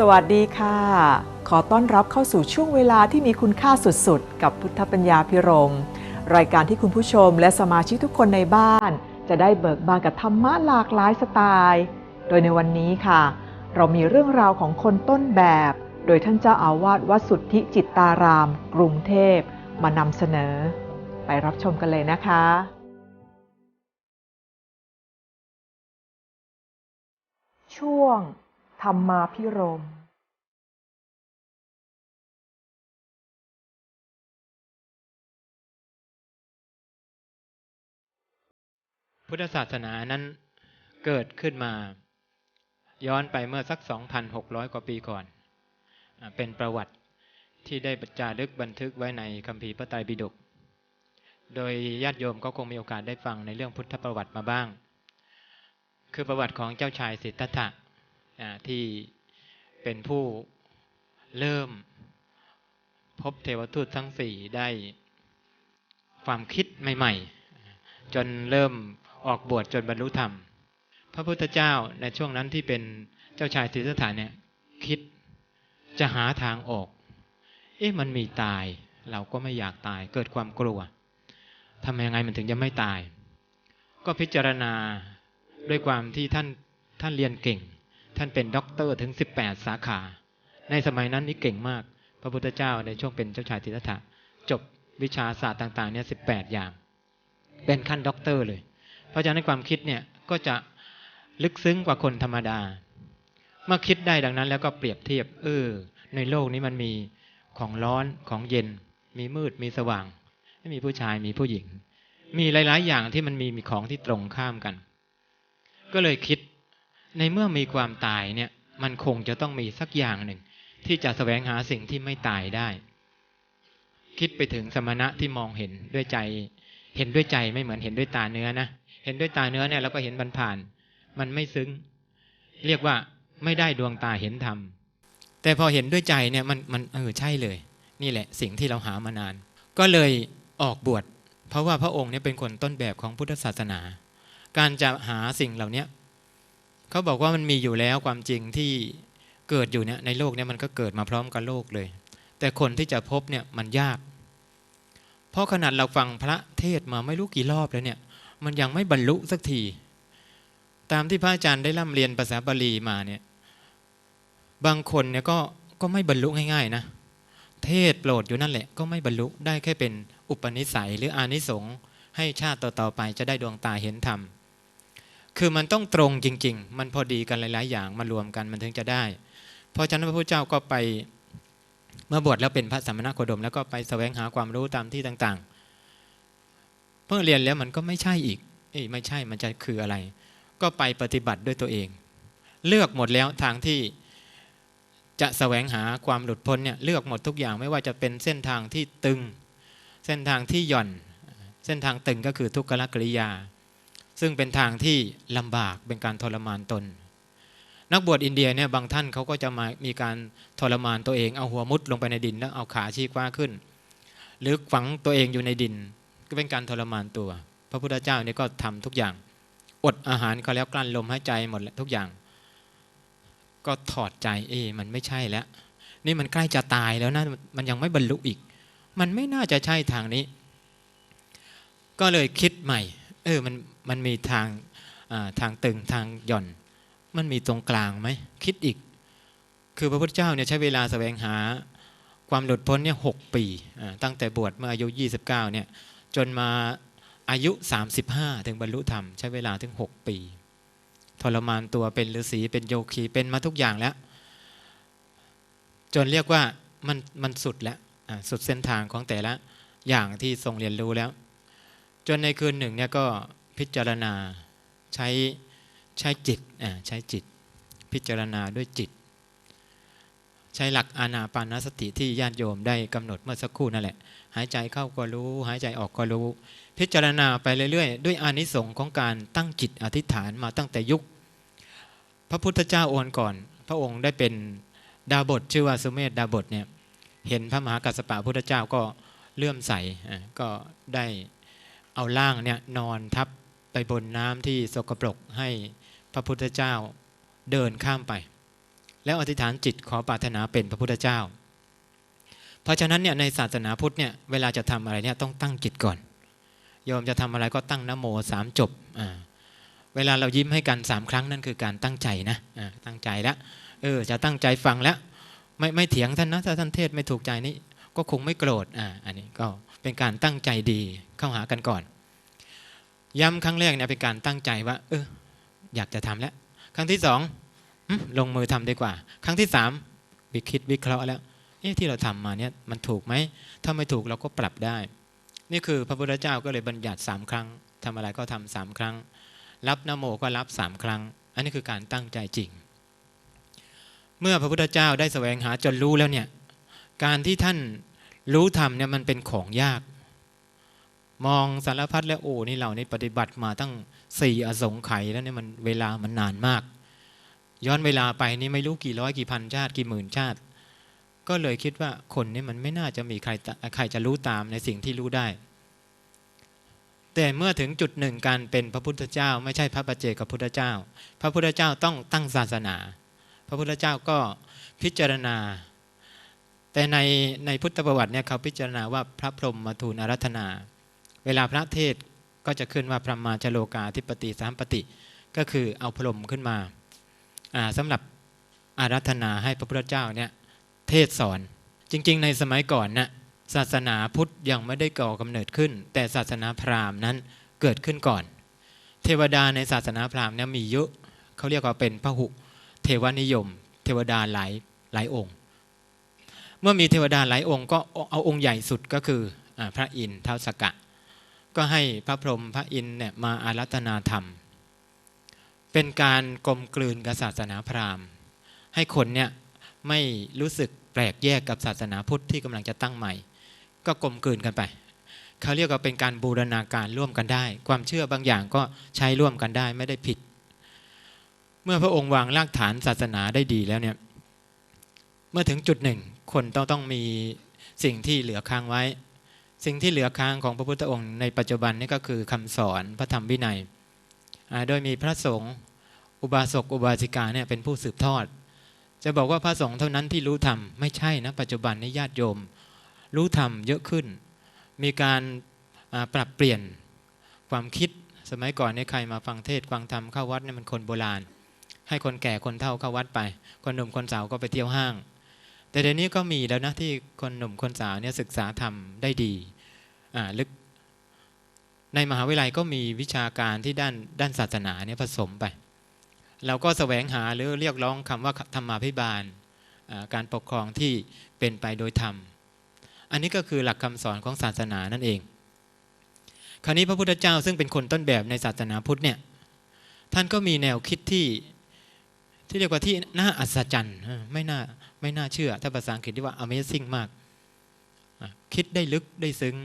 สวัสดีค่ะ ขอต้อนรับเข้าสู่ช่วงเวลาที่มีคุณค่าสุดๆ กับพุทธปัญญาพิรม รายการที่คุณผู้ชมและสมาชิกทุกคนในบ้าน จะได้เบิกบานกับธรรมะหลากหลายสไตล์ โดยในวันนี้ค่ะ เรามีเรื่องราวของคนต้นแบบ โดยท่านเจ้าอาวาสวัดสุทธิจิตตาราม กรุงเทพมานำเสนอ ไปรับชมกันเลยนะคะ ช่วง ธรรมาพิรมพุทธศาสนานั้นเกิดขึ้นมา ย้อนไปเมื่อสัก 2,600 กว่าปีก่อน เป็นประวัติที่ได้จารึกบันทึกไว้ในคัมภีร์พระไตรปิฎกโดยญาติโยมก็คงมีโอกาสได้ฟังในเรื่องพุทธประวัติมาบ้าง คือประวัติของเจ้าชายสิทธัตถะ ที่เป็นผู้เริ่มพบเทวทูตทั้งสี่ได้ความคิดใหม่ ๆ จนเริ่มออกบวชจนบรรลุธรรม พระพุทธเจ้าในช่วงนั้นที่เป็นเจ้าชายสิทธัตถะเนี่ยคิดจะหาทางออก เอ๊ะมันมีตาย เราก็ไม่อยากตายเกิดความกลัวทำยังไงมันถึงจะไม่ตาย ก็พิจารณาด้วยความที่ท่านท่านเรียนเก่ง ท่านเป็นด็อกเตอร์ถึง 18 สาขา ในสมัยนั้นนี่เก่งมาก พระพุทธเจ้าในช่วงเป็นเจ้าชายสิทธัตถะจบวิชาศาสตร์ต่างๆเนี่ย18อย่าง เป็นขั้นด็อกเตอร์เลย เพราะฉะนั้นความคิดเนี่ยก็จะลึกซึ้งกว่าคนธรรมดา เมื่อคิดได้ดังนั้นแล้วก็เปรียบเทียบ เออ ในโลกนี้มันมีของร้อนของเย็น มีมืดมีสว่าง มีผู้ชายมีผู้หญิง มีหลาย ๆ อย่างที่มันมีมีของที่ตรงข้ามกัน ก็เลยคิด ในเมื่อมีความตายเนี่ยมันคงจะต้องมีสักอย่างหนึ่ง ที่จะแสวงหาสิ่งที่ไม่ตายได้ คิดไปถึงสมณะที่มองเห็นด้วยใจ เห็นด้วยใจไม่เหมือนเห็นด้วยตาเนื้อนะเห็นด้วยตาเนื้อเนี่ยเราก็เห็นผ่าน มันไม่ซึ้ง เรียกว่าไม่ได้ดวงตาเห็นธรรมแต่พอเห็นด้วยใจเนี่ยมันมันเออใช่เลย นี่แหละสิ่งที่เราหามานาน ก็เลยออกบวชเพราะว่าพระองค์เนี่ยเป็นคนต้นแบบของพุทธศาสนา การจะหาสิ่งเหล่านี้ เขาบอกว่ามันมีอยู่แล้วความจริงที่เกิดอยู่เนี่ยในโลกเนี่ยมันก็เกิดมาพร้อมกับโลกเลย แต่คนที่จะพบเนี่ยมันยาก เพราะขนาดเราฟังพระเทศมาไม่รู้กี่รอบแล้วเนี่ย มันยังไม่บรรลุสักที ตามที่พระอาจารย์ได้ร่ำเรียนภาษาบาลีมาเนี่ยบางคนเนี่ยก็ก็ไม่บรรลุง่ายๆนะเทศโปรดอยู่นั่นแหละก็ไม่บรรลุได้แค่เป็นอุปนิสัยหรืออานิสงส์ให้ชาติต่อๆไปจะได้ดวงตาเห็นธรรม คือมันต้องตรงจริง ๆ มันพอดีกันหลาย ๆ อย่างมารวมกันมันถึงจะได้ เพราะฉะนั้นพระพุทธเจ้าก็ไปเมื่อบวชแล้วเป็นพระสัมมาโคดม แล้วก็ไปแสวงหาความรู้ตามที่ต่างๆ เมื่อเรียนแล้วมันก็ไม่ใช่อีก เอ้ไม่ใช่มันจะคืออะไร ก็ไปปฏิบัติด้วยตัวเอง เลือกหมดแล้วทางที่จะแสวงหาความหลุดพ้นเนี่ยเลือกหมดทุกอย่างไม่ว่าจะเป็นเส้นทางที่ตึง เส้นทางที่หย่อน เส้นทางตึงก็คือทุกขลกริยา ซึ่งเป็นทางที่ลำบากเป็นการทรมานตน นักบวชอินเดียเนี่ยบางท่านเขาก็จะมามีการทรมานตัวเองเอาหัวมุดลงไปในดินแล้วเอาขาชี้คว้าขึ้น หรือฝังตัวเองอยู่ในดิน ก็เป็นการทรมานตัว พระพุทธเจ้านี่ก็ทำทุกอย่าง อดอาหารก็แล้วกลั้นลมหายใจหมดทุกอย่าง ก็ถอดใจเอมันไม่ใช่แล้ว นี่มันใกล้จะตายแล้วนะมันยังไม่บรรลุอีก มันไม่น่าจะใช่ทางนี้ ก็เลยคิดใหม่ เออมัน มันมีทางทางตึงทางหย่อน มันมีตรงกลางไหมคิดอีก คือพระพุทธเจ้าเนี่ยใช้เวลาแสวงหาความหลุดพ้นเนี่ยหปีตั้งแต่บวชเมื่ออายุ 29เนี่ยจนมาอายุ 35 ถึงบรรลุธรรม ใช้เวลาถึง 6 ปี ทรมานตัวเป็นฤาษีเป็นโยคีเป็นมาทุกอย่างแล้ว จนเรียกว่ามันมันสุดแล้วสุดเส้นทางของแต่ละอย่างที่ทรงเรียนรู้แล้ว จนในคืนหนึ่งเนี่ยก็ พิจารณาใช้ใช้จิตอ่าใช้จิต พิจารณาด้วยจิต ใช้หลักอานาปานสติที่ญาติโยมได้กำหนดเมื่อสักครู่นั่นแหละ หายใจเข้าก็รู้ หายใจออกก็รู้ พิจารณาไปเรื่อยๆ ด้วยอานิสงส์ของการตั้งจิตอธิษฐานมาตั้งแต่ยุค พระพุทธเจ้าโอนก่อน พระองค์ได้เป็นดาบทชื่อว่าสุเมธดาบทเนี่ยเห็นพระมหากัสสปะพุทธเจ้าก็เลื่อมใสอะก็ได้เอาล่างเนี่ยนอนทับ ไปบนน้ำที่สกปรกให้พระพุทธเจ้าเดินข้ามไป แล้วอธิษฐานจิตขอปรารถนาเป็นพระพุทธเจ้า เพราะฉะนั้นเนี่ยในศาสนาพุทธเนี่ยเวลาจะทำอะไรเนี่ยต้องตั้งจิตก่อนโยมจะทำอะไรก็ตั้งนโมสามจบอ่าเวลาเรายิ้มให้กันสามครั้งนั่นคือการตั้งใจนะตั้งใจแล้วเออจะตั้งใจฟังแล้วไม่ไม่เถียงท่านนะถ้าท่านเทศไม่ถูกใจนี่ก็คงไม่โกรธอ่าอันนี้ก็เป็นการตั้งใจดีเข้าหากันก่อน ย้ำครั้งแรกเนี่ยเป็นการตั้งใจว่า เออ อยากจะทำแล้ว ครั้งที่สองลงมือทำดีกว่า ครั้งที่สามวิคิดวิเคราะห์แล้ว เอ๊ะที่เราทำมาเนี่ยมันถูกไหมถ้าไม่ถูกเราก็ปรับได้ นี่คือพระพุทธเจ้าก็เลยบัญญัติสามครั้งทำอะไรก็ทำสามครั้ง รับนโมก็รับสามครั้ง อันนี้คือการตั้งใจจริง เมื่อพระพุทธเจ้าได้แสวงหาจนรู้แล้วเนี่ย การที่ท่านรู้ธรรมเนี่ยมันเป็นของยาก มองสารพัดแล้วโอ้นี่เรานี่ปฏิบัติมาตั้งสี่อสงไขยแล้วเนี่ยมันเวลามันนานมาก ย้อนเวลาไปนี่ไม่รู้กี่ร้อยกี่พันชาติกี่หมื่นชาติ ก็เลยคิดว่าคนนี้มันไม่น่าจะมีใครตใครจะรู้ตามในสิ่งที่รู้ได้ แต่เมื่อถึงจุดหนึ่งการเป็นพระพุทธเจ้า ไม่ใช่พระปัจเจกพุทธเจ้า พระพุทธเจ้าต้องตั้งศาสนา พระพุทธเจ้าก็พิจารณา แต่ในในพุทธประวัติเนี่ยเขาพิจารณาว่าพระพรหมมาทูลอารัธนา เวลาพระเทศก็จะขึ้นว่าพระมาชโลกาธิปติสามปติ ก็คือเอาพรมขึ้นมาอ่าสำหรับอารัธนาให้พระพุทธเจ้าเนี่ยเทศสอนจริง ๆ ในสมัยก่อนนะ่ะศาสนาพุทธยังไม่ได้ก่อกำเนิดขึ้น แต่ศาสนาพราหมณ์นั้นเกิดขึ้นก่อน เทวดาในศาสนาพราหมณ์เนี่ยมีเยอะเขาเรียกว่าเป็นพหุเทวนิยม เทวดาหลายหลายองค์ เมื่อมีเทวดาหลายองค์ก็เอาองค์ใหญ่สุดก็คืออพระอินทร์เท้าสกกะ ก็ให้พระพรหมพระอินทร์เนี่ยมาอารัธนาธรรม เป็นการกลมกลืนกับศาสนาพราหมณ์ ให้คนเนี่ยไม่รู้สึกแปลกแยกกับศาสนาพุทธที่กำลังจะตั้งใหม่ ก็กลมกลืนกันไปเขาเรียกว่าเป็นการบูรณาการร่วมกันได้ ความเชื่อบางอย่างก็ใช้ร่วมกันได้ไม่ได้ผิด เมื่อพระองค์วางรากฐานศาสนาได้ดีแล้วเนี่ยเมื่อถึงจุดหนึ่ง คนต้องต้องมีสิ่งที่เหลือค้างไว้ สิ่งที่เหลือค้างของพระพุทธองค์ในปัจจุบันนี่ก็คือคำสอนพระธรรมวินัย โดยมีพระสงฆ์อุบาสกอุบาสิกาเนี่ยเป็นผู้สืบทอด จะบอกว่าพระสงฆ์เท่านั้นที่รู้ธรรมไม่ใช่นะปัจจุบันนี้ญาติโยม รู้ธรรมเยอะขึ้น มีการปรับเปลี่ยนความคิดสมัยก่อนเนี่ยใครมาฟังเทศน์ฟังธรรมเข้าวัดเนี่ยมันคนโบราณ ให้คนแก่คนเฒ่าเข้าวัดไป คนหนุ่มคนสาวก็ไปเที่ยวห้าง แต่เดี๋ยวนี้ก็มีแล้วนะที่คนหนุ่มคนสาวเนี่ยศึกษาธรรมได้ดี ลึกในมหาวิทยาลัยก็มีวิชาการที่ด้านด้านศาสนาเนี่ยผสมไป เราก็แสวงหาหรือเรียกร้องคำว่าธรรมาภิบาลอ่าการปกครองที่เป็นไปโดยธรรม อันนี้ก็คือหลักคำสอนของศาสนานั่นเอง คราวนี้พระพุทธเจ้าซึ่งเป็นคนต้นแบบในศาสนาพุทธเนี่ยท่านก็มีแนวคิดที่ที่เรียกว่าที่น่าอัศจรรย์ไม่น่าไม่น่าเชื่อ ถ้าภาษาอังกฤษที่ว่า amazing มาก คิดได้ลึกได้ซึ้ง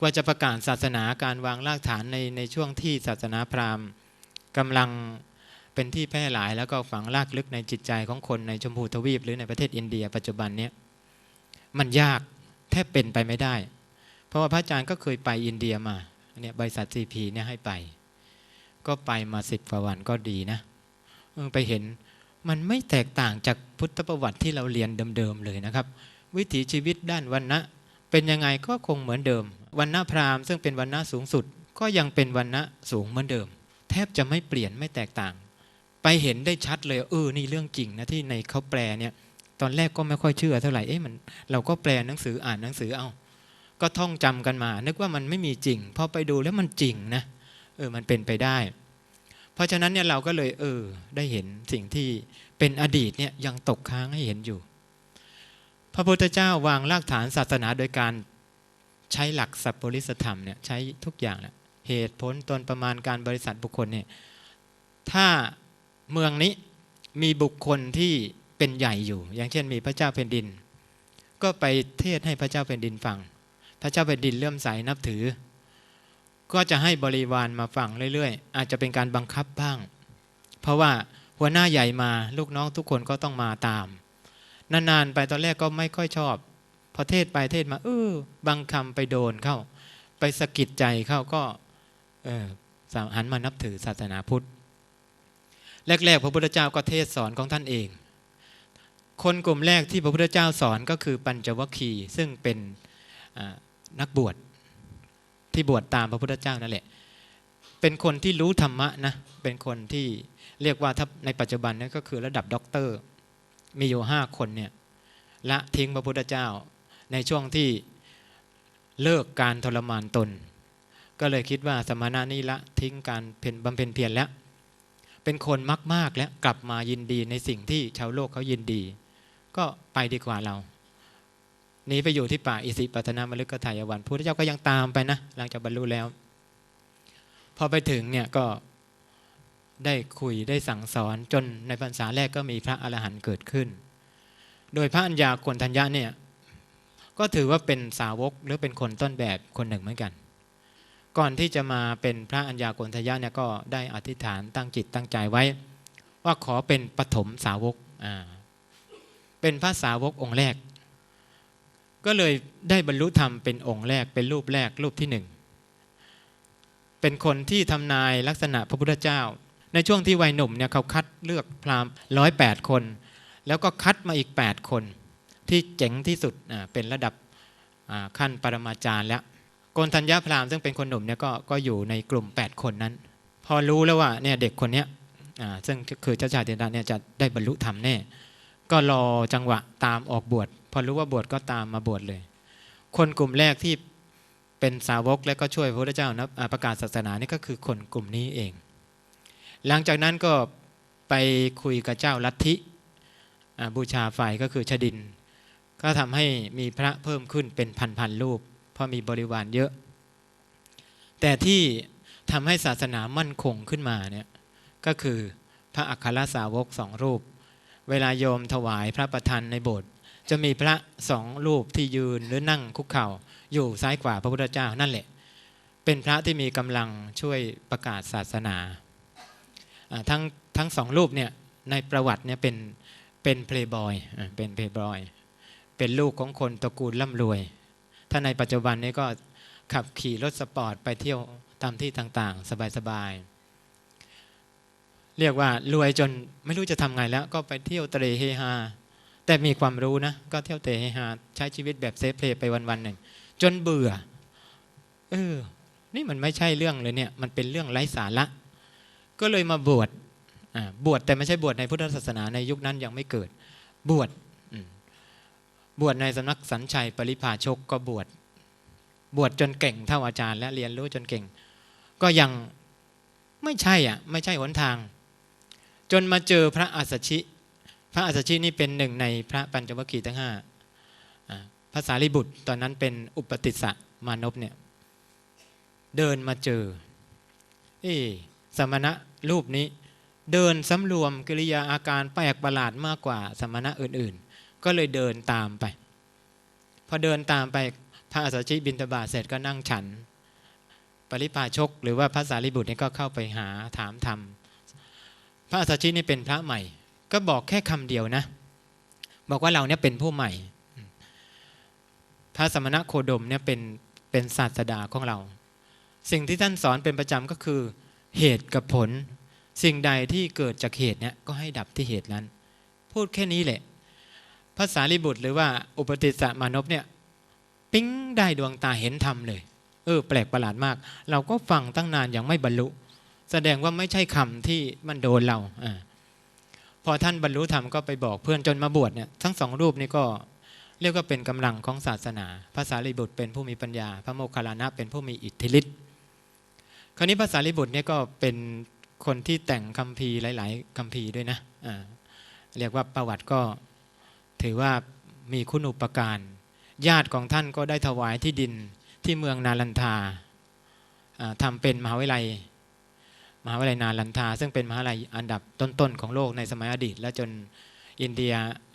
กว่าจะประกาศศาสนาการวางรากฐานในในช่วงที่ศาสนาพราหมณ์กำลังเป็นที่แพร่หลายแล้วก็ฝังรากลึกในจิตใจของคนในชมพูทวีป หรือในประเทศอินเดีย ปัจจุบันเนี้ยมันยากแทบเป็นไปไม่ได้ เพราะว่าพระอาจารย์ก็เคยไปอินเดียมาเนี่ยบริษัท CP เนี่ยให้ไป ก็ไปมาสิบกว่าวันก็ดีนะไปเห็นมันไม่แตกต่างจากพุทธประวัติที่เราเรียนเดิมๆเลยนะครับ วิถีชีวิตด้านวันนะเป็นยังไงก็คงเหมือนเดิม วันนะพราหมณ์ซึ่งเป็นวันนะสูงสุด ก็ยังเป็นวันนะสูงเหมือนเดิม แทบจะไม่เปลี่ยนไม่แตกต่าง ไปเห็นได้ชัดเลยเออนี่เรื่องจริงนะที่ในเขาแปลเนี่ยตอนแรกก็ไม่ค่อยเชื่อเท่าไหร่เอ๊ะมันเราก็แปลหนังสืออ่านหนังสือเอา ก็ท่องจำกันมา นึกว่ามันไม่มีจริงพอไปดูแล้วมันจริงนะเออมันเป็นไปได้ เพราะฉะนั้นเนี่ยเราก็เลยเออได้เห็นสิ่งที่เป็นอดีตเนี่ยยังตกค้างให้เห็นอยู่ พระพุทธเจ้าวางรากฐานศาสนาโดยการ ใช้หลักสัพปริสธรรมเนี่ยใช้ทุกอย่างแหละเหตุผลตนประมาณการบริษัทบุคคลเนี่ยถ้าเมืองนี้มีบุคคลที่เป็นใหญ่อยู่ อย่างเช่นมีพระเจ้าแผ่นดิน ก็ไปเทศให้พระเจ้าแผ่นดินฟัง พระเจ้าแผ่นดินเลื่อมใสนับถือ ก็จะให้บริวารมาฟังเรื่อยๆ อาจจะเป็นการบังคับบ้าง เพราะว่าหัวหน้าใหญ่มาลูกน้องทุกคนก็ต้องมาตาม นานๆไปตอนแรกก็ไม่ค่อยชอบ พอเทศไปเทศมาเออบางคำไปโดนเข้า ไปสะกิดใจเข้าก็เออหันมานับถือศาสนาพุทธ แรก ๆ พระพุทธเจ้าก็เทศสอนของท่านเอง คนกลุ่มแรกที่พระพุทธเจ้าสอนก็คือปัญจวัคคีย์ซึ่งเป็นนักบวชที่บวชตามพระพุทธเจ้านั่นแหละ เป็นคนที่รู้ธรรมะนะ เป็นคนที่เรียกว่าถ้าในปัจจุบันนี้ก็คือระดับด็อกเตอร์ มีอยู่ห้าคนเนี่ยละทิ้งพระพุทธเจ้า ในช่วงที่เลิกการทรมานตน ก็เลยคิดว่าสมณะนี่ละทิ้งการเพ็ญบำเพ็ญเพียรแล้ว เป็นคนมาก ๆ แล้วกลับมายินดีในสิ่งที่ชาวโลกเขายินดี ก็ไปดีกว่าเราหนีไปอยู่ที่ป่าอิสิปตนามฤกทายวันพระเจ้าก็ยังตามไปนะ หลังจากบรรลุแล้ว พอไปถึงเนี่ยก็ได้คุยได้สั่งสอนจนในพรรษาแรกก็มีพระอรหันต์เกิดขึ้น โดยพระอัญญาโกณทัญญะเนี่ย ก็ถือว่าเป็นสาวกหรือเป็นคนต้นแบบคนหนึ่งเหมือนกัน ก่อนที่จะมาเป็นพระอัญญาโกณทัญญะเนี่ยก็ได้อธิษฐานตั้งจิตตั้งใจไว้ ว่าขอเป็นปฐมสาวกอ่าเป็นพระสาวกองค์แรก ก็เลยได้บรรลุธรรมเป็นองค์แรกเป็นรูปแรกรูปที่หนึ่งเป็นคนที่ทำนายลักษณะพระพุทธเจ้า ในช่วงที่วัยหนุ่มเนี่ยเขาคัดเลือกพราหมณ์ร้อยแปดคน แล้วก็คัดมาอีก 8 คน ที่เจ๋งที่สุดเป็นระดับขั้นปรมาจารย์แล้วโกนธัญญาพราหมณ์ซึ่งเป็นคนหนุ่มเนี่ยก็ก็อยู่ในกลุ่ม 8 คนนั้น พอรู้แล้วว่าเนี่ยเด็กคนนี้ซึ่งคือเจ้าชายเทนดาเนี่ยจะได้บรรลุธรรมแน่ก็รอจังหวะตามออกบวชพอรู้ว่าบวชก็ตามมาบวชเลย คนกลุ่มแรกที่เป็นสาวกและก็ช่วยพระพุทธเจ้านะประกาศศาสนานี่ก็คือคนกลุ่มนี้เอง หลังจากนั้นก็ไปคุยกับเจ้าลัทธิบูชาไฟก็คือชดิน ก็ทำให้มีพระเพิ่มขึ้นเป็นพันๆรูป เพราะมีบริวารเยอะ แต่ที่ทำให้ศาสนามั่นคงขึ้นมาเนี่ยก็คือพระอัครสาวกสองรูป เวลาโยมถวายพระประธานในโบสถ์จะมีพระสองรูปที่ยืนหรือนั่งคุกเข่าอยู่ซ้ายขวาพระพุทธเจ้านั่นแหละ เป็นพระที่มีกำลังช่วยประกาศศาสนาทั้งทั้งสองรูปเนี่ยในประวัติเนี่ยเป็นเป็นเพลย์บอยเป็นเพลย์บอย เป็นลูกของคนตระกูลร่ำรวย ถ้าในปัจจุบันนี้ก็ขับขี่รถสปอร์ตไปเที่ยวตามที่ต่างๆ สบายๆ เรียกว่ารวยจนไม่รู้จะทำไงแล้ว ก็ไปเที่ยวเตะเฮฮา แต่มีความรู้นะ ก็เที่ยวเตะให้หาใช้ชีวิตแบบเซฟเพลย์ไปวันๆหนึ่ง จนเบื่อ เออ นี่มันไม่ใช่เรื่องเลยเนี่ย มันเป็นเรื่องไร้สาระ ก็เลยมาบวชบวชแต่ไม่ใช่บวชในพุทธศาสนาในยุคนั้นยังไม่เกิด บวช บวชในสำนักสัญชัยปริพาชกก็บวชบวชจนเก่งเท่าอาจารย์ และเรียนรู้จนเก่ง ก็ยังไม่ใช่อะไม่ใช่หนทาง จนมาเจอพระอัสสชิ พระอัสสชินี่เป็นหนึ่งในพระปัญจวัคคีย์ทั้งห้าภาษาลิบุตรตอนนั้นเป็นอุปติสสะมานพเนี่ยเดินมาเจอเอสมณะรูปนี้ เดินสำรวมกิริยาอาการแปลกประหลาดมากกว่าสมณะอื่นๆ ก็เลยเดินตามไป พอเดินตามไปพระอัสสชิบินทบาทเสร็จก็นั่งฉัน ปริพาชก หรือว่าพระสารีบุตรนี่ก็เข้าไปหาถามธรรม พระอัสสชินี่เป็นพระใหม่ ก็บอกแค่คำเดียวนะ บอกว่าเราเนี่ยเป็นผู้ใหม่ พระสมณะโคดมเนี่ยเป็นเป็นศาสดาของเรา สิ่งที่ท่านสอนเป็นประจำก็คือเหตุกับผล สิ่งใดที่เกิดจากเหตุเนี่ยก็ให้ดับที่เหตุนั้น พูดแค่นี้แหละ ภาษาลิบุตรหรือว่าอุปติสสะมานพเนี่ยปิ้งได้ดวงตาเห็นธรรมเลย เออ แปลกประหลาดมาก เราก็ฟังตั้งนานยังไม่บรรลุ แสดงว่าไม่ใช่คำที่มันโดนเราอ่าพอท่านบรรลุธรรมก็ไปบอกเพื่อนจนมาบวชเนี่ยทั้งสองรูปนี้ก็เรียกว่าเป็นกำลังของศาสนาภาษาลิบุตรเป็นผู้มีปัญญา พระโมคคัลลานะเป็นผู้มีอิทธิฤทธิ์คราวนี้ภาษาลิบุตรเนี่ยก็เป็นคนที่แต่งคัมภีร์หลาย ๆคัมภีร์ด้วยนะอ่าเรียกว่าประวัติก็ ถือว่ามีคุณอุปการ ญาติของท่านก็ได้ถวายที่ดินที่เมืองนาลันทาอ่าทำเป็นมหาวิทยาลัย มหาวิทยาลัยนาลันทา ซึ่งเป็นมหาวิทยาลัยอันดับต้นๆของโลกในสมัยอดีต และจนอินเดีย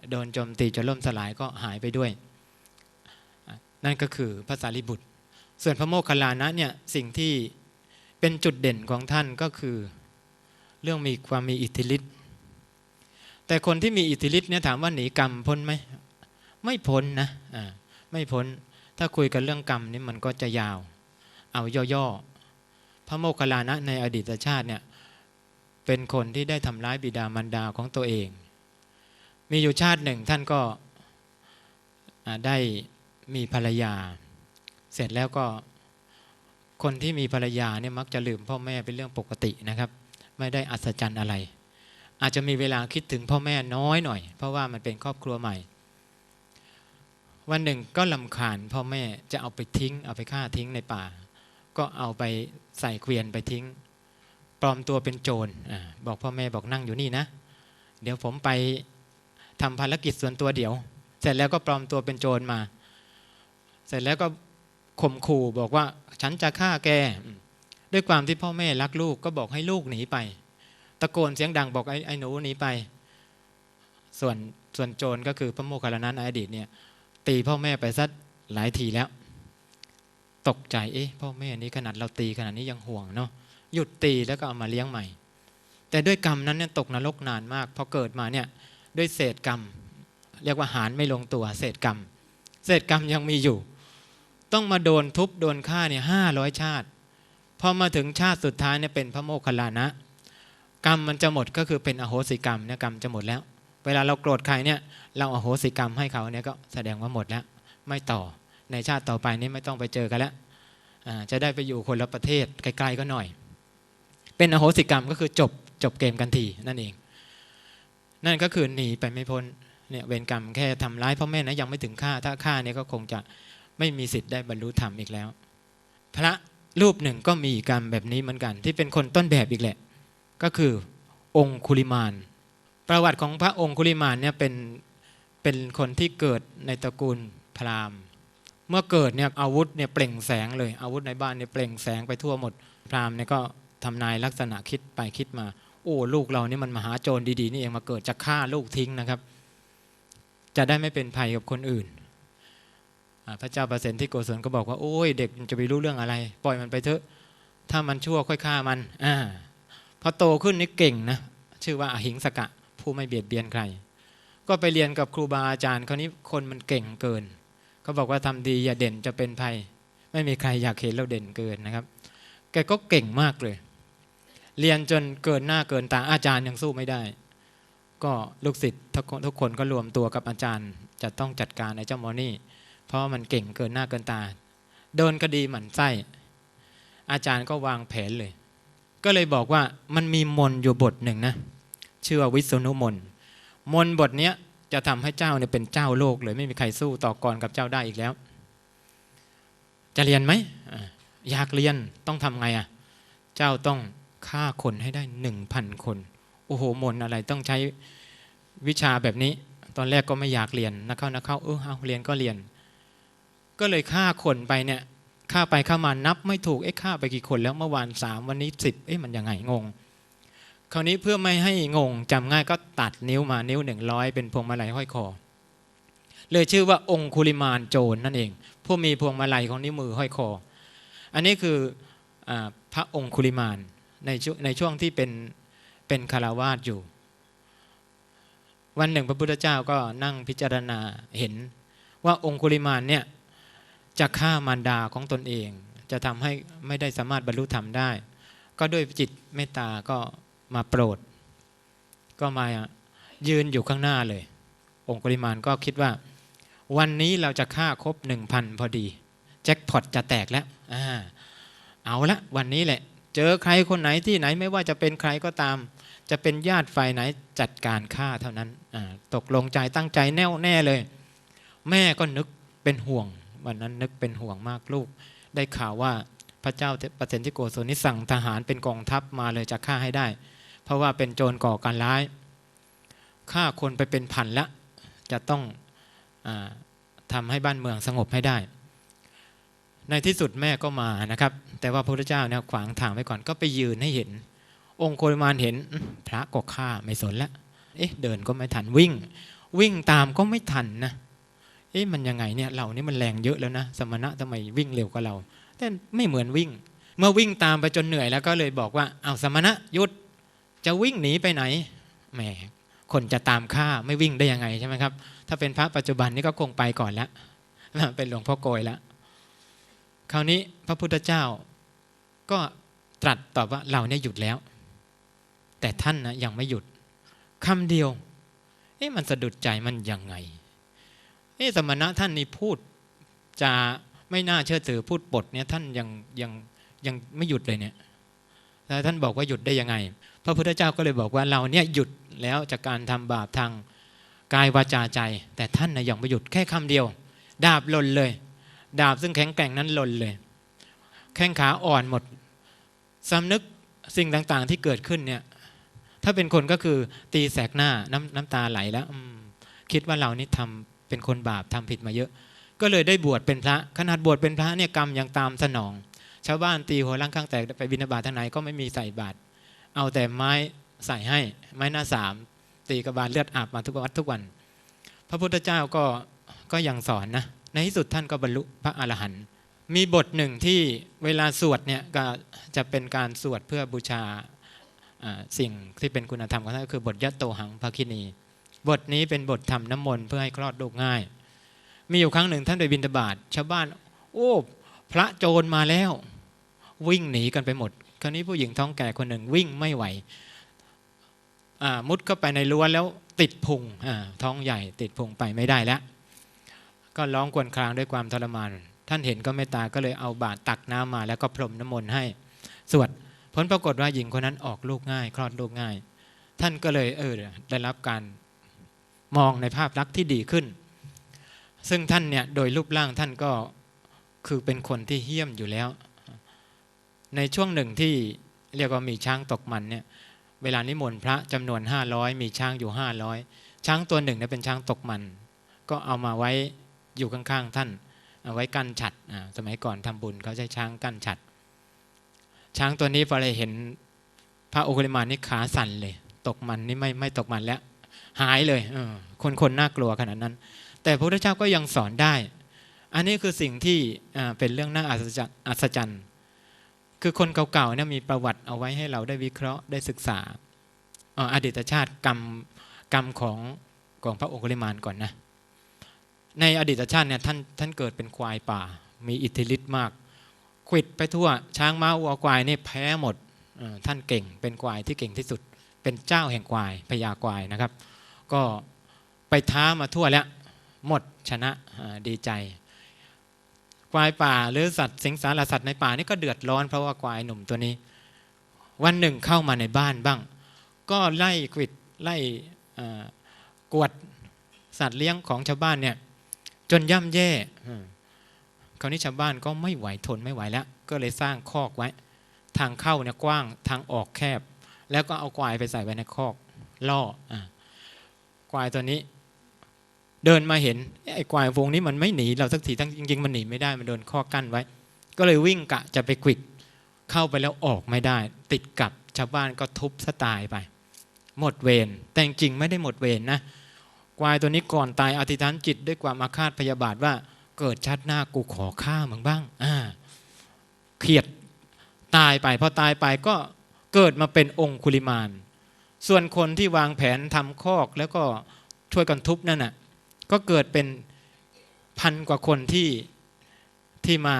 โดนโจมตีจนล่มสลายก็หายไปด้วย นั่นก็คือพระสารีบุตร ส่วนพระโมคคัลลานะเนี่ยสิ่งที่เป็นจุดเด่นของท่านก็คือ เรื่องมีความมีอิทธิฤทธิ์ แต่คนที่มีอิทธิฤทธิ์เนี่ยถามว่าหนีกรรมพ้นไหมไม่พ้นนะอ่าไม่พ้นถ้าคุยกันเรื่องกรรมนี่มันก็จะยาว เอาย่อๆ พระโมคคัลลานะในอดีตชาติเนี่ยเป็นคนที่ได้ทำร้ายบิดามารดาของตัวเอง มีอยู่ชาติหนึ่งท่านก็ได้มีภรรยา เสร็จแล้วก็คนที่มีภรรยาเนี่ยมักจะลืมพ่อแม่เป็นเรื่องปกตินะครับ ไม่ได้อัศจรรย์อะไร อาจจะมีเวลาคิดถึงพ่อแม่น้อยหน่อย เพราะว่ามันเป็นครอบครัวใหม่ วันหนึ่งก็ลำคาญพ่อแม่จะเอาไปทิ้ง เอาไปฆ่าทิ้งในป่า ก็เอาไปใส่เกวียนไปทิ้ง ปลอมตัวเป็นโจรอบอกพ่อแม่บอกนั่งอยู่นี่นะ เดี๋ยวผมไปทำภารกิจส่วนตัวเดี๋ยว เสร็จแล้วก็ปลอมตัวเป็นโจรมา เสร็จแล้วก็ข่มขู่บอกว่าฉันจะฆ่าแกด้วยความที่พ่อแม่รักลูกก็บอกให้ลูกหนีไป ตะโกนเสียงดังบอกไอ้ไอ้หนูหนีไป ส่วนส่วนโจรก็คือพระโมคคัลลานะในอดีตเนี่ยตีพ่อแม่ไปสักหลายทีแล้ว ตกใจเอ๊ะพ่อแม่นี้ขนาดเราตีขนาดนี้ยังห่วงเนาะหยุดตีแล้วก็เอามาเลี้ยงใหม่ แต่ด้วยกรรมนั้นเนี่ยตกนรกนานมากพอเกิดมาเนี่ยด้วยเศษกรรม เรียกว่าหารไม่ลงตัวเศษกรรม เศษกรรมยังมีอยู่ ต้องมาโดนทุบโดนฆ่าเนี่ยห้าร้อยชาติพอมาถึงชาติสุดท้ายเนี่ยเป็นพระโมคคัลลานะ กรรมมันจะหมดก็คือเป็นอโหสิกรรมเนี่ยกรรมจะหมดแล้ว เวลาเราโกรธใครเนี่ยเราอโหสิกรรมให้เขาเนี่ยก็แสดงว่าหมดแล้ว ไม่ต่อในชาติต่อไปนี้ไม่ต้องไปเจอกันแล้วจะได้ไปอยู่คนละประเทศไกลๆก็หน่อย เป็นอโหสิกรรมก็คือจบจบเกมกันทีนั่นเอง นั่นก็คือหนีไปไม่พ้นเนี่ยเวรกรรมแค่ทำร้ายพ่อแม่นะยังไม่ถึงฆ่าถ้าฆ่าเนี่ยก็คงจะไม่มีสิทธิ์ได้บรรลุธรรมอีกแล้ว พระรูปหนึ่งก็มีกรรมแบบนี้เหมือนกัน ที่เป็นคนต้นแบบอีกแหละ ก็คือองคุลิมาน ประวัติของพระองคุลิมานเนี่ยเป็นเป็นคนที่เกิดในตระกูลพราหมณ์ เมื่อเกิดเนี่ยอาวุธเนี่ยเปล่งแสงเลยอาวุธในบ้านเนี่ยเปล่งแสงไปทั่วหมด พราหมณ์เนี่ยก็ทำนายลักษณะคิดไปคิดมา โอ้ลูกเรานี่มันมหาโจรดีๆนี่เองมาเกิดจะฆ่าลูกทิ้งนะครับ จะได้ไม่เป็นภัยกับคนอื่นพระเจ้าประเสนที่โกศลก็บอกว่าโอ้ยเด็กจะไปรู้เรื่องอะไร ปล่อยมันไปเถอะ ถ้ามันชั่วค่อยฆ่ามันอ่า พอโตขึ้นนี่เก่งนะชื่อว่าอหิงสกะ ผู้ไม่เบียดเบียนใคร ก็ไปเรียนกับครูบาอาจารย์คราวนี้คนมันเก่งเกินเขาบอกว่าทำดีอย่าเด่นจะเป็นภัย ไม่มีใครอยากเห็นเราเด่นเกินนะครับ แกก็เก่งมากเลย เรียนจนเกินหน้าเกินตาอาจารย์ยังสู้ไม่ได้ ก็ลูกศิษย์ทุกคนทุกคนก็รวมตัวกับอาจารย์ จะต้องจัดการไอ้เจ้ามอนี่ เพราะมันเก่งเกินหน้าเกินตา โดนคดีหมั่นไส้อาจารย์ก็วางแผนเลย ก็เลยบอกว่ามันมีมนอยู่บทหนึ่งนะชื่อว่าวิษณุมนมนบทเนี้ยจะทำให้เจ้าเนี่ยเป็นเจ้าโลกเลย ไม่มีใครสู้ต่อกรกับเจ้าได้อีกแล้ว จะเรียนไหมอยากเรียนต้องทำไงอะ เจ้าต้องฆ่าคนให้ได้หนึ่งพันคน โอ้โหมนอะไรต้องใช้วิชาแบบนี้ ตอนแรกก็ไม่อยากเรียนนะเข้านะเข้าเออเอาเรียนก็เรียน ก็เลยฆ่าคนไปเนี่ย ฆ่าไปฆ่ามานับไม่ถูกเอ๊ะฆ่าไปกี่คนแล้วเมื่อวานสามวันนี้สิบเอ๊ะมันยังไงงง คราวนี้เพื่อไม่ให้งงจำง่ายก็ตัดนิ้วมานิ้วหนึ่งร้อยเป็นพวงมาลัยห้อยคอเลยชื่อว่าองคุลิมานโจรนั่นเอง ผู้มีพวงมาลัยของนิ้วมือห้อยคอ อันนี้คืออพระองคุลิมานในช่วงในช่วงที่เป็นเป็นคารวาสอยู่ วันหนึ่งพระพุทธเจ้าก็นั่งพิจารณาเห็นว่าองคุลิมานเนี่ย จะฆ่ามารดาของตนเอง จะทำให้ไม่ได้สามารถบรรลุธรรมได้ ก็ด้วยจิตเมตตาก็มาโปรด ก็มายืนอยู่ข้างหน้าเลย องคุลิมานก็คิดว่า วันนี้เราจะฆ่าครบหนึ่งพันพอดี แจ็คพอตจะแตกแล้วอ่าเอาละวันนี้แหละ เจอใครคนไหนที่ไหนไม่ว่าจะเป็นใครก็ตาม จะเป็นญาติฝ่ายไหนจัดการฆ่าเท่านั้นตกลงใจตั้งใจแน่วแน่เลย แม่ก็นึกเป็นห่วง วันนั้นนึกเป็นห่วงมากลูก ได้ข่าวว่าพระเจ้าเปรตที่โกศลนี่สั่งทหารเป็นกองทัพมาเลยจะฆ่าให้ได้ เพราะว่าเป็นโจรก่อการร้ายฆ่าคนไปเป็นพันละ จะต้องอาทำให้บ้านเมืองสงบให้ได้ ในที่สุดแม่ก็มานะครับ แต่ว่าพระพุทธเจ้าเนี่ยขวางทางไว้ก่อนก็ไปยืนให้เห็น องค์โคริมานเห็นพระก็ฆ่าไม่สนละเอ๊ะเดินก็ไม่ทันวิ่ง วิ่งตามก็ไม่ทันนะ เอ๊ะมันยังไงเนี่ยเรานี่มันแรงเยอะแล้วนะ สมณะทำไมวิ่งเร็วกว่าเรา แต่ไม่เหมือนวิ่ง เมื่อวิ่งตามไปจนเหนื่อยแล้วก็เลยบอกว่าเอาวสมณะหยุดจะวิ่งหนีไปไหนแหมคนจะตามฆ่าไม่วิ่งได้ยังไงใช่ไหมครับ ถ้าเป็นพระปัจจุบันนี่ก็คงไปก่อนแล้วเป็นหลวงพ่อโกยแล้วคราวนี้พระพุทธเจ้าก็ตรัสตอบว่าเราเนี่ยหยุดแล้ว แต่ท่านนะยังไม่หยุดคำเดียวเอ๊ะมันสะดุดใจมันยังไง เอ๊สมณะท่านนี่พูดจะไม่น่าเชื่อถือพูดบทเนี่ยท่านยังยังยังไม่หยุดเลยเนี่ยแล้วท่านบอกว่าหยุดได้ยังไง พระพุทธเจ้าก็เลยบอกว่าเราเนี่ยหยุดแล้วจากการทำบาปทางกายวาจาใจ แต่ท่านนะยังไม่หยุดแค่คำเดียว ดาบหล่นเลย ดาบซึ่งแข็งแกร่งนั้นหล่นเลย แข้งขาอ่อนหมดสำนึกสิ่งต่างๆที่เกิดขึ้นเนี่ย ถ้าเป็นคนก็คือตีแสกหน้าน้ำน้ำตาไหลแล้วคิดว่าเรานี่ทำ เป็นคนบาปทำผิดมาเยอะ ก็เลยได้บวชเป็นพระขนาดบวชเป็นพระเนี่ยกรรมยังตามสนอง ชาวบ้านตีหัวร่างข้างแตกไปบิณฑบาตทางไหนก็ไม่มีใส่บาตรเอาแต่ไม้ใส่ให้ไม้หน้าสามตีกระบาลเลือดอาบมาทุกวันทุกวัน พระพุทธเจ้าก็ก็ยังสอนนะในที่สุดท่านก็บรรลุพระอรหันต์มีบทหนึ่งที่เวลาสวดเนี่ยก็จะเป็นการสวดเพื่อบูชาอ่าสิ่งที่เป็นคุณธรรมของท่านก็คือบทยะโตหังภคินี บทนี้เป็นบททำน้ำมนต์เพื่อให้คลอดลูกง่าย มีอยู่ครั้งหนึ่งท่านไปบิณฑบาตชาวบ้าน โอ้พระโจรมาแล้ว วิ่งหนีกันไปหมด คราวนี้ผู้หญิงท้องแก่คนหนึ่งวิ่งไม่ไหวมุดเข้าไปในรั้วแล้วติดพุงท้องใหญ่ติดพุงไปไม่ได้แล้ว ก็ร้องควญครางด้วยความทรมาน ท่านเห็นก็เมตตาก็เลยเอาบาตรตักน้ำมาแล้วก็พรมน้ำมนต์ให้ สวดผลปรากฏว่าหญิงคนนั้นออกลูกง่าย คลอดลูกง่าย ท่านก็เลยเออได้รับการ มองในภาพลักษณ์ที่ดีขึ้น ซึ่งท่านเนี่ยโดยรูปร่างท่านก็คือเป็นคนที่เหี้ยมอยู่แล้ว ในช่วงหนึ่งที่เรียกว่ามีช้างตกมันเนี่ยเวลานิมนต์พระจำนวน 500 มีช้างอยู่ 500 ช้างตัวหนึ่งเนี่ยเป็นช้างตกมัน ก็เอามาไว้อยู่ข้างๆท่านเอาไว้กั้นฉัดสมัยก่อนทำบุญเขาใช้ช้างกั้นฉัด ช้างตัวนี้พอเลยเห็นพระโอคุลิมานนี่ขาสั่นเลย ตกมันนี่ไม่ไม่ตกมันแล้ว หายเลยคนคนน่ากลัวขนาดนั้น แต่พระพุทธเจ้าก็ยังสอนได้ อันนี้คือสิ่งที่เป็นเรื่องน่าอัศจรรย์คือคนเก่าๆเนี่ยมีประวัติเอาไว้ให้เราได้วิเคราะห์ได้ศึกษาอดีตชาติกรรมกรรมของของพระโอคุลิมานก่อนนะในอดีตชาติเนี่ยท่านท่านเกิดเป็นควายป่า มีอิทธิฤทธิ์มากขิดไปทั่วช้างม้าวัวควายนี่แพ้หมดท่านเก่งเป็นควายที่เก่งที่สุด เป็นเจ้าแห่งควายพญาควายนะครับ ก็ไปท้ามาทั่วแล้วหมดชนะดีใจควายป่าหรือสัตว์สิงสารสัตว์ในป่านี่ก็เดือดร้อนเพราะว่าควายหนุ่มตัวนี้ วันหนึ่งเข้ามาในบ้านบ้าง ก็ไล่ขวิดไล่กวดสัตว์เลี้ยงของชาวบ้านเนี่ยจนย่ำแย่คราวนี้ชาวบ้านก็ไม่ไหวทนไม่ไหวแล้ว ก็เลยสร้างคอกไว้ ทางเข้าเนี่ยกว้างทางออกแคบ แล้วก็เอาควายไปใส่ไว้ในคอกล่ออะควายตัวนี้ เดินมาเห็นไอ้ควายวงนี้มันไม่หนีเราสักทีทั้งจริง ๆ มันหนีไม่ได้มันโดนข้อกั้นไว้ ก็เลยวิ่งกะจะไปขวิดเข้าไปแล้วออกไม่ได้ ติดกับชาวบ้านก็ทุบสตายไป หมดเวรแต่จริงไม่ได้หมดเวรนะควายตัวนี้ก่อนตายอธิษฐานจิตด้วยความอาฆาตพยาบาทว่า เกิดชัดหน้ากูขอฆ่ามึงบ้างอ่าเครียดตายไปพอตายไปก็ เกิดมาเป็นองคุลิมาน ส่วนคนที่วางแผนทำคอกแล้วก็ช่วยกันทุบนั่นน่ะก็เกิดเป็นพันกว่าคนที่ที่มา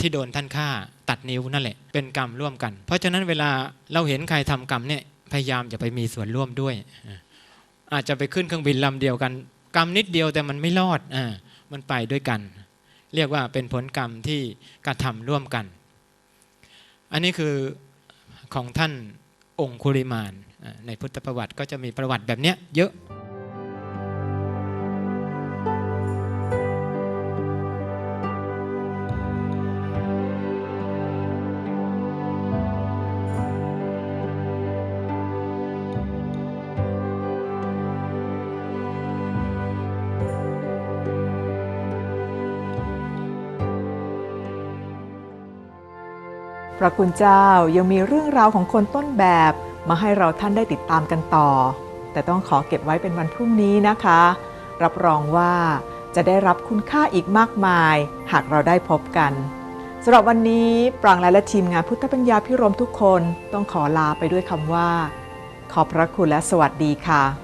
ที่โดนท่านฆ่าตัดนิ้วนั่นแหละ เป็นกรรมร่วมกัน เพราะฉะนั้นเวลาเราเห็นใครทำกรรมเนี่ยพยายามอย่าไปมีส่วนร่วมด้วย อาอาจจะไปขึ้นเครื่องบินลำเดียวกัน กรรมนิดเดียวแต่มันไม่รอดอ่ามันไปด้วยกัน เรียกว่าเป็นผลกรรมที่กระทำร่วมกัน อันนี้คือ ของท่านองคุริมานในพุทธประวัติก็จะมีประวัติแบบนี้เยอะ ระคุณเจ้ายังมีเรื่องราวของคนต้นแบบมาให้เราท่านได้ติดตามกันต่อ แต่ต้องขอเก็บไว้เป็นวันพรุ่งนี้นะคะ รับรองว่าจะได้รับคุณค่าอีกมากมาย หากเราได้พบกันสำหรับวันนี้ปรางและและทีมงานพุทธปัญญาพิรมทุกคนต้องขอลาไปด้วยคำว่า ขอบพระคุณและสวัสดีค่ะ